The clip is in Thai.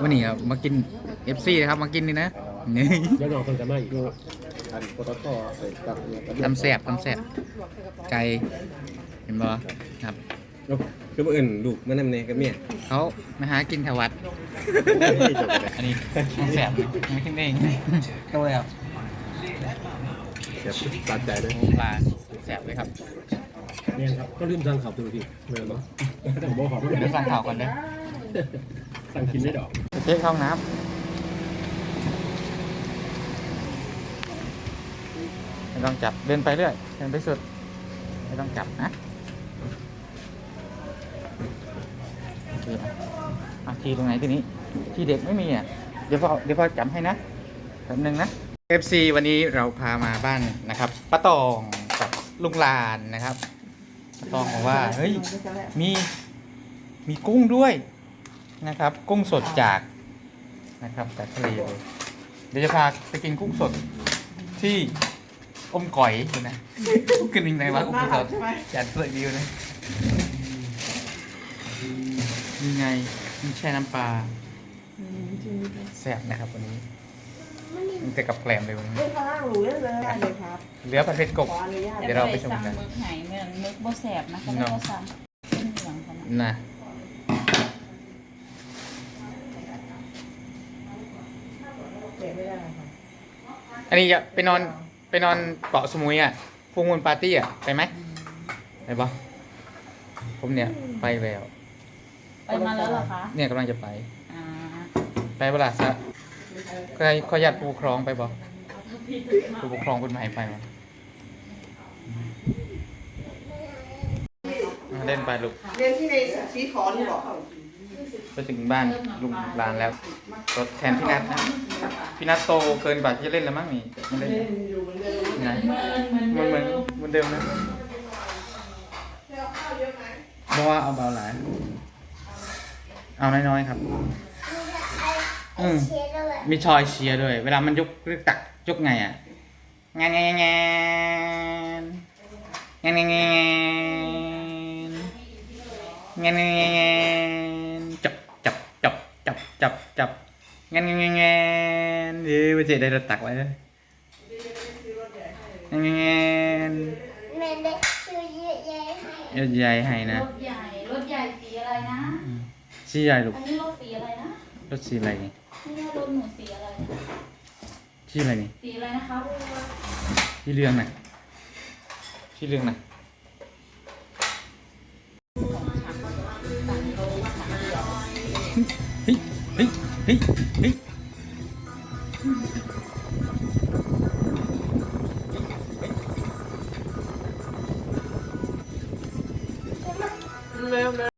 วันนี้ครับมากิน FC นะครับมากินนี่นะนี่เดี๋ยวน้องเพิ่นจะมาอีกอันปตทใส่กับกับตำแสบตำแสบไก่เห็นบ่ครับคือบ่อื่นลูกมานำแน่กับเมียเขามาหากินแถววัดอันนี้ตำแสบนะไม่กินเองก็เลยครับเดี๋ยวตัดใจด้วยปลาแสบเลยครับเนี่ยครับก็ลืมสั่งข้าวตัวพี่แม่นบ่แต่ผมบอกขอเดี๋ยวสั่งข่าวก่อนเด้อสั่งกินได้ดอกไป เช็คห้องน้ำไม่ต้องจับเดินไปเรื่อยเดินไปสุด ไม่ต้องจับนะโอเคนะอะทีตรงไหนทีนี้ ทีเด็กไม่มีอะเดี๋ยวพ่อเดี๋ยวพ่อจำให้นะแป๊บนึงนะ FC วันนี้เราพามาบ้านนะครับป้าตองกับลุงลานนะครับป้าตองบอกว่าเฮ้ยมีมีกุ้งด้วยนะครับ กุ้งสดจาก นะครับจากทะเลเลยเดี๋ยวจะพาไปกินกุ้งสดที่อมก่อยดูนะกินยังไงวะกุ้งสดจัดสวยดีอยู่นะมีไงมีแช่น้ำปลาแซ่บนะครับวันนี้มันจะกับแกล้มเลยวันนี้ไม่ข้างหนูเล่นเลยอันนี้ครับเหลือผัดเผ็ดกบขออนุญาตเดี๋ยวเราไปชมกันมึกไหเมืองมึกบ่แสบนะก็ไม่ต้องซ้ำเป็นเหลืองกันนะ นะ เก็บไม่ได้ค่ะ อันนี้จะไปนอนไปนอนเกาะสมุยอะฟูมูลปาร์ตี้อะไปไหมไปปะผมเนี่ยไปแล้ว ไปมาแล้วเหรอคะเนี่ยกำลังจะไป À. อ่าไปเวลาซะใครขอญาติผู้ปกครองไปบ่ผู้ปกครองคนใหม่ไปมั้ยเล่นไปลูก เรียนที่ในสีขอนบอก ไปถึงบ้านลุงลานแล้วรถแทนพี่นัทนะพี่นัทโตเกินกว่าที่เล่นแล้วมั้งนี่ไม่เล่นะมันเหมือนเหมือนเดิมนะเพราะว่าเอาเบาหลายเอาน้อยๆครับอืมมีชอยเชียร์ด้วย เวลามันยกเลือกตักยกไงอะงานงานงานงานงานงานงาน งานงานงานงานเดี๋ยวไปเจได้รถตักไว้เลยงานงานงานแม่ได้ชื่อเยอะแยะให้ยอดใหญ่ให้นะรถใหญ่รถใหญ่สีอะไรนะสีใหญ่ลูกอันนี้รถสีอะไรนะรถสีอะไรนี่นี่รถหนูสีอะไรสีอะไรนี่สีอะไรนะคะสีเรืองน่ะสีเรืองน่ะเฮ้ย đi đi hôm